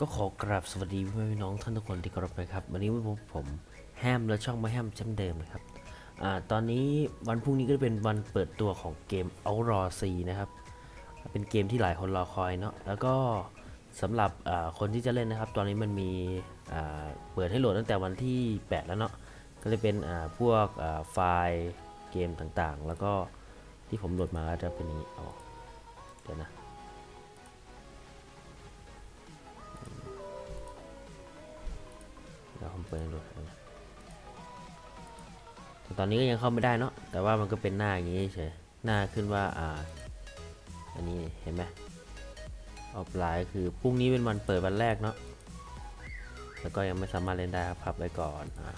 ก็ขอกราบสวัสดีพี่พี่น้องท่านทุกคนที่เคารพนะครับ วันนี้พบผมแฮมและช่องมาแฮมเช่นเดิมนะครับอ่าตอนนี้วันพรุ่งนี้ก็เป็นวันเปิดตัวของเกม Outlaw 4นะครับ เป็นเกมที่หลายคนรอคอยเนาะแล้วก็สำหรับอ่าคนที่จะเล่นนะครับ ตอนนี้มันมีอ่าเปิดให้โหลดตั้งแต่วันที่ 8 แล้วเนาะก็เลยเป็นอ่าพวกอ่าไฟล์เกมต่างๆ แล้วก็ที่ผมโหลดมาก็จะเป็นอย่างนี้อ๋อเดี๋ยวนะ ดี๋ยวผมเปิดให้ดูแต่ตอนนี้ก็ยังเข้าไม่ได้เนาะแต่ว่ามันก็เป็นหน้าอย่างนี้เฉยหน้าขึ้นว่าอ่าอันนี้เห็นไหมออฟไลน์คือพรุ่งนี้เป็นวันเปิดวันแรกเนาะแล้วก็ยังไม่สามารถเล่นได้ครับพับไว้ก่อนอ่า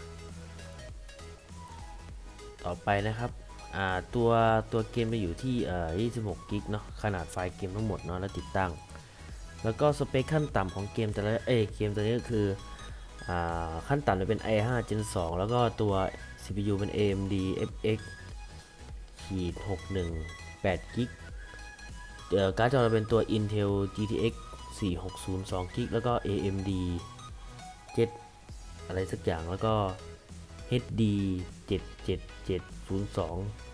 ต่อไปนะครับอ่าตัวตัวเกมจะอยู่ที่เอ่อ26กิกเนาะขนาดไฟล์เกมทั้งหมดเนาะแล้วติดตั้ง แล้วก็สเปคขั้นต่ำของเกมแต่ละเอเกมตัวนี้ก็คือ ขั้นต่ำจะเป็น i5 Gen 2 แล้วก็ตัว CPU เป็น AMD FX ขีด61 8กิกการ์ดจอจะเป็นตัว Intel GTX 4602กิกแล้วก็ AMD 7 อะไรสักอย่างแล้วก็ HD 77702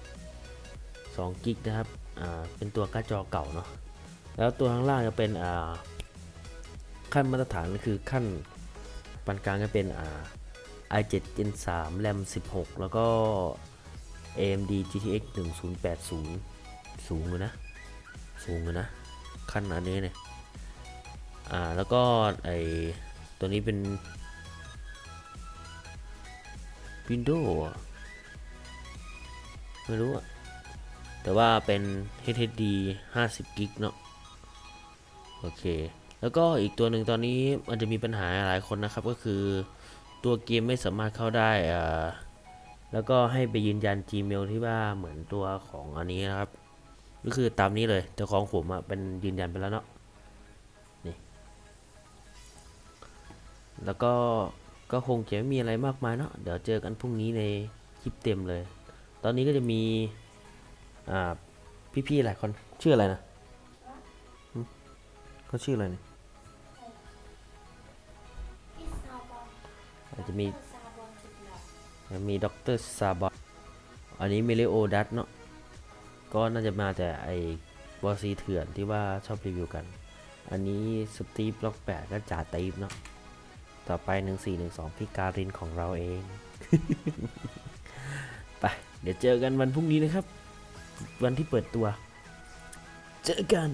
2กิกนะครับ อ่า เป็นตัวการ์ดจอเก่าเนาะ แล้วตัวข้างล่างจะเป็น อ่า ขั้นมาตรฐานก็คือขั้น ปานกลางก็เป็นอ่า i7 Gen 3 RAM 16 แล้วก็ AMD GTX 1080 สูงเลยนะ สูงเลยนะ ขั้นอันนี้เนี่ยอ่า แล้วก็ไอตัวนี้เป็น Windows ไม่รู้อะแต่ว่าเป็น HDD 50 g b เนาะโอเค แล้วก็อีกตัวหนึ่งตอนนี้มันจะมีปัญหาหลายคนนะครับก็คือตัวเกมไม่สามารถเข้าได้อ่าแล้วก็ให้ไปยืนยัน Gmail ที่ว่าเหมือนตัวของอันนี้นะครับ ก็คือตามนี้เลยแต่ของผมอะเป็นยืนยันไปแล้วเนาะนี่แล้วก็ก็คงจะไม่มีอะไรมากมายเนาะเดี๋ยวเจอกันพรุ่งนี้ในคลิปเต็มเลย ตอนนี้ก็จะมีอ่าพี่ๆหลายคนชื่ออะไรนะเขาชื่ออะไรเนี่ย จจะมีซาบอนมีด็อกเตอร์ซาบออันนี้เมเลโอดัตเนาะก็น่าจะมาแต่ไอ้วอซีเถื่อนที่ว่าชอบรีวิวกัน อันนี้สตีฟล็อกแปดก็จ่าตีฟเนาะต่อไป 1412 พี่การินของเราเอง ไป เดี๋ยวเจอกันวันพรุ่งนี้นะครับ วันที่เปิดตัว เจอกัน